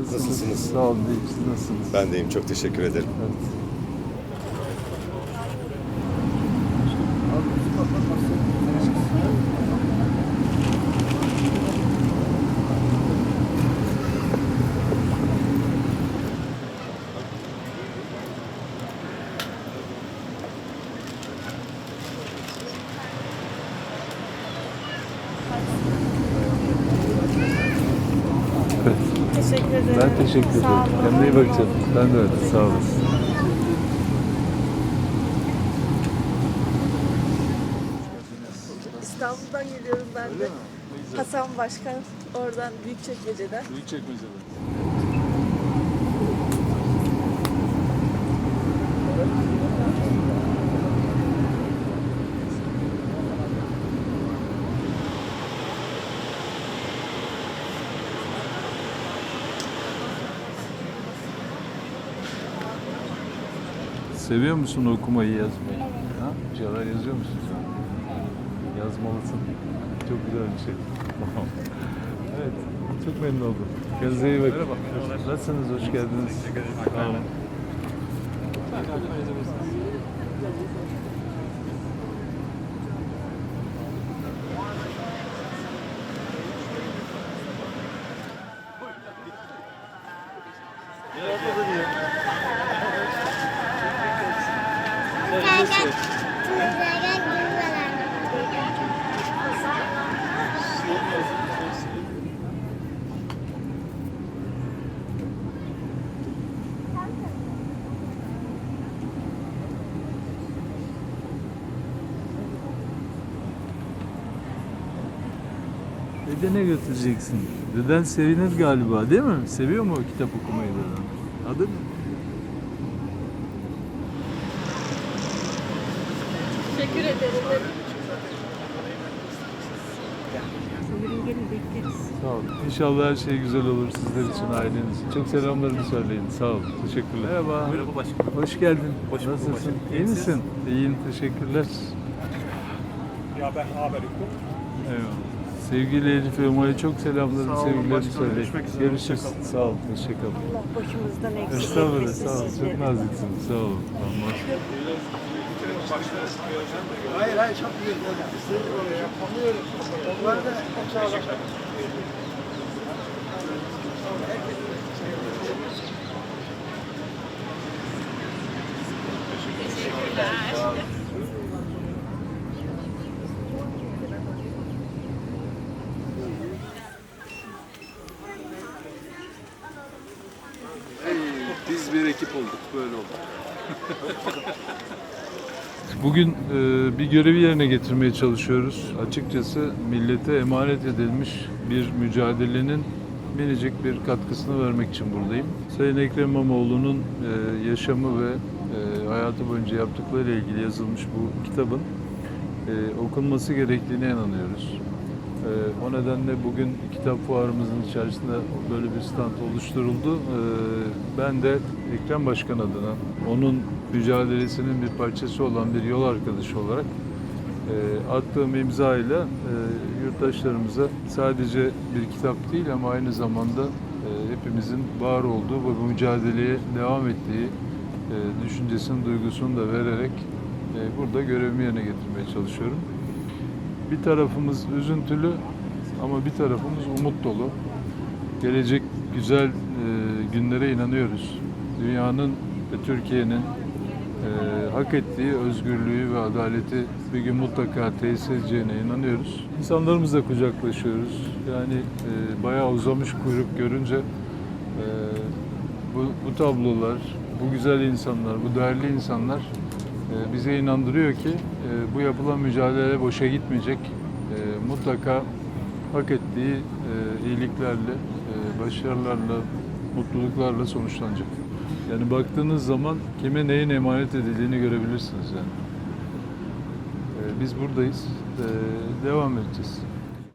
Nasılsınız? Sağ olun, iyiyim. Siz nasılsınız? Ben deyim. Çok teşekkür ederim. Evet. Evet. Teşekkür ederim. Ben teşekkür ederim. Sağ olun. Kendine iyi bakacağım. Ben de öyle. Sağ olasın. İstanbul'dan geliyorum ben de. Hasan Başkan oradan Büyükçekmece'den. Büyük Seviyor musun okumayı, yazmayı? Ha? Bir şeyler yazıyor musun sen? Yazmalısın. Çok güzel bir şey. Evet, çok memnun oldum. Kendinize iyi bakın. Merhaba. Nasılsınız? Hoş geldiniz. Sağ olun. Dedene götüreceksin. Deden sevinir galiba değil mi? Seviyor mu o kitap okumayı deden? Adı ne? Teşekkür ederim. Sağ olun. İnşallah her şey güzel olur sizler için, aileniz için. Çok selamlarımı söyleyin. Sağ olun. Teşekkürler. Merhaba. Merhaba başkanım. Hoş geldin. Hoş bulduk Nasılsın? başkanım. İyi misin? İyiyim. Teşekkürler. Ya ben haber yok. Eyvallah. Sevgili Elif ve Umay'a çok selamlarımı, sevgilerimi söyleyin. Görüşmek üzere. Görüşürüz. Sağ olun. Hoşçakalın. Allah başımızdan eksik Estağfurullah. Sağ olun. Çok naziksiniz. Sağ olun. Tamam. Hayır hayır çok olacak. Anlıyorum. Onlar da sağ olun. Bir ekip olduk. Böyle oldu. Bugün e, bir görevi yerine getirmeye çalışıyoruz. Açıkçası millete emanet edilmiş bir mücadelenin minicik bir katkısını vermek için buradayım. Sayın Ekrem İmamoğlu'nun e, yaşamı ve e, hayatı boyunca yaptıkları ile ilgili yazılmış bu kitabın e, okunması gerektiğine inanıyoruz. E, o nedenle bugün kitap fuarımızın içerisinde böyle bir stand oluşturuldu. E, ben de Ekrem Başkan adına onun mücadelesinin bir parçası olan bir yol arkadaşı olarak e, attığım imza ile e, yurttaşlarımıza sadece bir kitap değil ama aynı zamanda e, hepimizin var olduğu ve bu mücadeleye devam ettiği e, düşüncesini, duygusunu da vererek e, burada görevimi yerine getirmeye çalışıyorum. Bir tarafımız üzüntülü ama bir tarafımız umut dolu. Gelecek güzel e, günlere inanıyoruz. Dünyanın ve Türkiye'nin e, hak ettiği özgürlüğü ve adaleti bir gün mutlaka tesis edeceğine inanıyoruz. İnsanlarımızla kucaklaşıyoruz. Yani e, bayağı uzamış kuyruk görünce e, bu, bu tablolar, bu güzel insanlar, bu değerli insanlar e, bize inandırıyor ki e, bu yapılan mücadele boşa gitmeyecek. E, mutlaka hak ettiği e, iyiliklerle, e, başarılarla, mutluluklarla sonuçlanacak. Yani baktığınız zaman kime neyin emanet edildiğini görebilirsiniz yani. E, biz buradayız. E, devam edeceğiz.